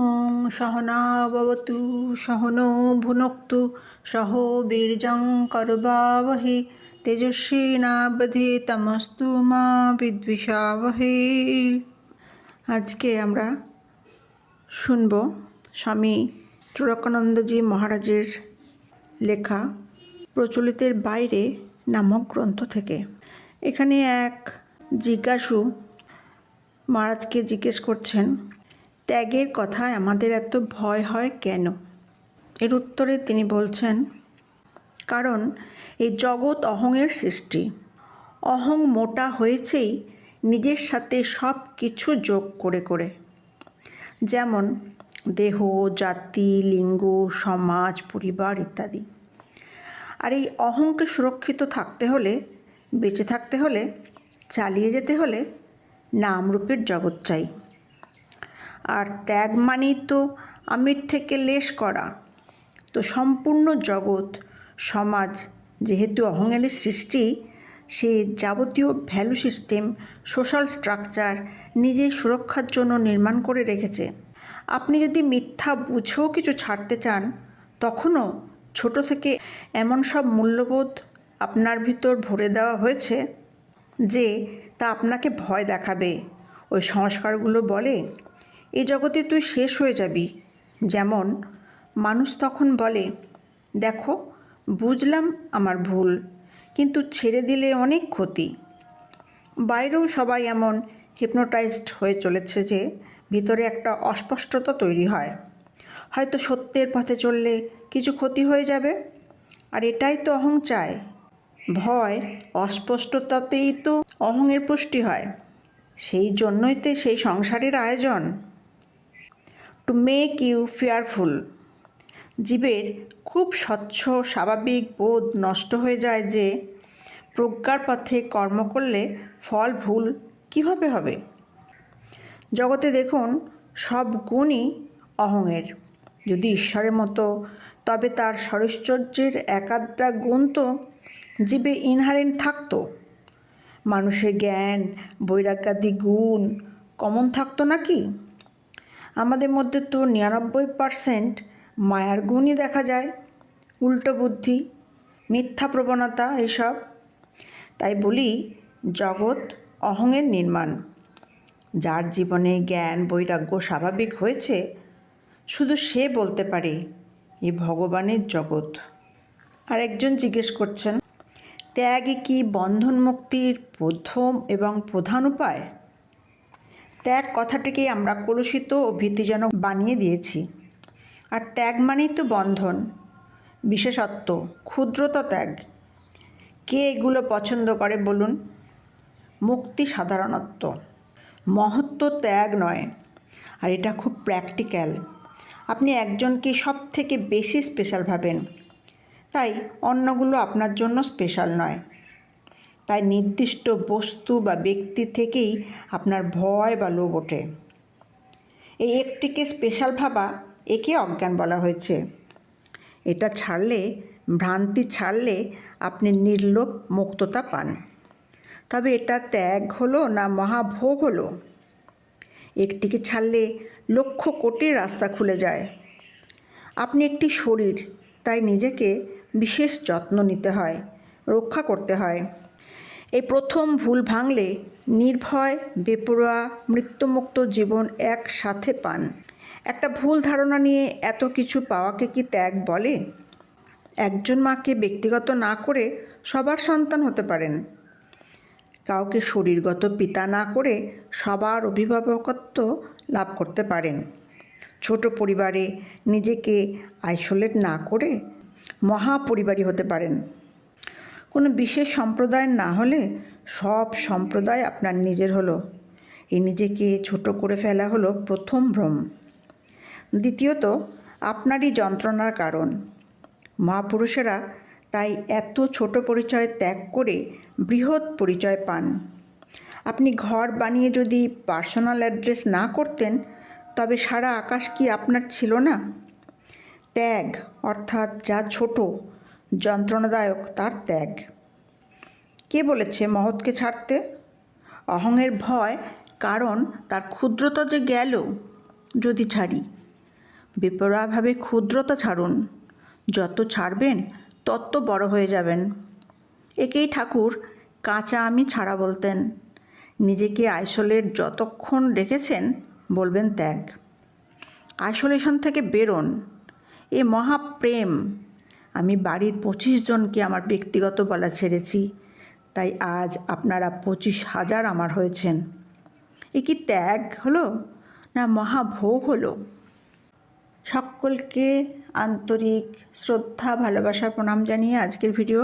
ওং সহনাবতু সহনো ভুনক্তু সহ বীর্যং করবাবহে তেজস্বী নাবধে তমস্তু মা বিদ্বিষাবহে আজকে আমরা শুনব স্বামী চুরকানন্দজি মহারাজের লেখা প্রচলিতের বাইরে নামক গ্রন্থ থেকে। এখানে এক জিজ্ঞাসু মহারাজকে জিজ্ঞেস করছেন ত্যাগের কথায় আমাদের এত ভয় হয় কেন? এর উত্তরে তিনি বলছেন, কারণ এই জগৎ অহংয়ের সৃষ্টি। অহং মোটা হয়েছেই নিজের সাথে সব কিছু যোগ করে করে। যেমন দেহ, জাতি, লিঙ্গ, সমাজ, পরিবার ইত্যাদি। আর এই অহংকে সুরক্ষিত থাকতে হলে, বেঁচে থাকতে হলে, চালিয়ে যেতে হলে নামরূপের জগৎ চাই। আর ত্যাগ মানেই তো আমির থেকে লেশ করা। তো সম্পূর্ণ জগৎ, সমাজ যেহেতু অহংকারের সৃষ্টি, সে যাবতীয় ভ্যালু সিস্টেম সোশ্যাল স্ট্রাকচার নিজের সুরক্ষার জন্য নির্মাণ করে রেখেছে। আপনি যদি মিথ্যা বুঝেও কিছু ছাড়তে চান, তখনও ছোট থেকে এমন সব মূল্যবোধ আপনার ভিতর ভরে দেওয়া হয়েছে যে তা আপনাকে ভয় দেখাবে। ওই সংস্কারগুলো বলে এই জগতে তুই শেষ হয়ে যাবি। যেমন, মানুষ তখন বলে, দেখো, বুঝলাম আমার ভুল, কিন্তু ছেড়ে দিলে অনেক ক্ষতি। বাইরেও সবাই এমন হিপনোটাইজড হয়ে চলেছে যে, ভিতরে একটা অস্পষ্টতা তৈরি হয়। হয়তো সত্যের পথে চললে কিছু ক্ষতি হয়ে যাবে। আর এটাই তো অহং চায়। ভয় অস্পষ্টতাতেই তো অহংয়ের পুষ্টি হয়। সেই জন্যই তো সেই সংসারের আয়োজন। টু মেক ইউ ফেয়ারফুল জীবের খুব স্বচ্ছ, স্বাভাবিক বোধ নষ্ট হয়ে যায় যে, প্রজ্ঞার পথে কর্ম করলে ফল, ভুল কীভাবে হবে? জগতে দেখুন, সব গুণই অহংয়ের। যদি ঈশ্বরের মতো, তবে তার সরৈশ্বর্যের একাধটা গুণ তো জীবে ইনহারেন্ট থাকতো। মানুষের জ্ঞান, বৈরাগ্যাদি গুণ কমন থাকতো নাকি? আমাদের মধ্যে তো নিরানব্বই পারসেন্ট মায়ার গুণই দেখা যায়। উল্টো বুদ্ধি, মিথ্যা প্রবণতা এসব। তাই বলি, জগৎ অহংয়ের নির্মাণ। যার জীবনে জ্ঞান, বৈরাগ্য স্বাভাবিক হয়েছে, শুধু সে বলতে পারে, এ ভগবানের জগৎ। আর একজন জিজ্ঞেস করছেন ত্যাগই কি বন্ধন মুক্তির প্রথম এবং প্রধান উপায়? ত্যাগ কথাটিকে আমরা কলুষিত ও ভীতিজনক বানিয়ে দিয়েছি। আর ত্যাগ মানেই তো বন্ধন, বিশেষত্ব, ক্ষুদ্রতা ত্যাগ। কে এগুলো পছন্দ করে বলুন? মুক্তি সাধারণত্ব। মহত্ব ত্যাগ নয়, আর এটা খুব প্র্যাকটিক্যাল। আপনি একজনকে সব থেকে বেশি স্পেশাল ভাবেন। তাই অন্যগুলো আপনার জন্য স্পেশাল নয়। তাই নির্দিষ্ট বস্তু বা ব্যক্তি থেকেই আপনার ভয় বা লোভ ওঠে। এই একটিকে স্পেশাল ভাবা একে অজ্ঞান বলা হয়েছে। এটা ছাড়লে, ভ্রান্তি ছাড়লে আপনি নির্লোভ মুক্ততা পান। তবে এটা ত্যাগ হলো না মহাভোগ হলো? একটিকে ছাড়লে লক্ষ কোটির রাস্তা খুলে যায়। আপনি একটি শরীর, তাই নিজেকে বিশেষ যত্ন নিতে হয়, রক্ষা করতে হয়। এই প্রথম ভুল ভাঙলে নির্ভয়, বেপরোয়া, মৃত্যুমুক্ত জীবন একসাথে পান। একটা ভুল ধারণা নিয়ে এত কিছু পাওয়াকে কি ত্যাগ বলে? একজন মাকে ব্যক্তিগত না করে সবার সন্তান হতে পারেন। কাউকে শরীরগত পিতা না করে সবার অভিভাবকত্ব লাভ করতে পারেন। ছোট পরিবারে নিজেকে আইসোলেট না করে মহাপরিবারই হতে পারেন। কোনো বিশেষ সম্প্রদায়ের না হলে সব সম্প্রদায় আপনার নিজের হলো। এই নিজেকে ছোট করে ফেলা হলো প্রথম ভ্রম। দ্বিতীয়ত, আপনারই যন্ত্রণার কারণ। মহাপুরুষেরা তাই এত ছোট পরিচয় ত্যাগ করে বৃহৎ পরিচয় পান। আপনি ঘর বানিয়ে যদি পার্সোনাল অ্যাড্রেস না করতেন, তবে সারা আকাশ কি আপনার ছিল না? ত্যাগ অর্থাৎ যা ছোট যন্ত্রণাদায়ক তার ত্যাগ। কে বলেছে মহৎকে ছাড়তে? অহংয়ের ভয়, কারণ তার ক্ষুদ্রতা যে গেল, যদি ছাড়ি। বেপরোয়াভাবে ক্ষুদ্রতা ছাড়ুন, যত ছাড়বেন তত বড় হয়ে যাবেন। একেই ঠাকুর কাঁচা আমি ছাড়া বলতেন। নিজেকে আইসোলেট যতক্ষণ রেখেছেন বলবেন ত্যাগ। আইসোলেশন থেকে বেরোন। এ মহাপ্রেম। আমি বাড়ির পঁচিশ জনকে আমার ব্যক্তিগত বলা ছেড়েছি। তাই আজ আপনারা পঁচিশ হাজার আমার হয়েছেন। এ কি ত্যাগ হলো? না মহাভোগ হলো? সকলকে আন্তরিক শ্রদ্ধা ভালোবাসা প্রণাম জানিয়ে আজকের ভিডিও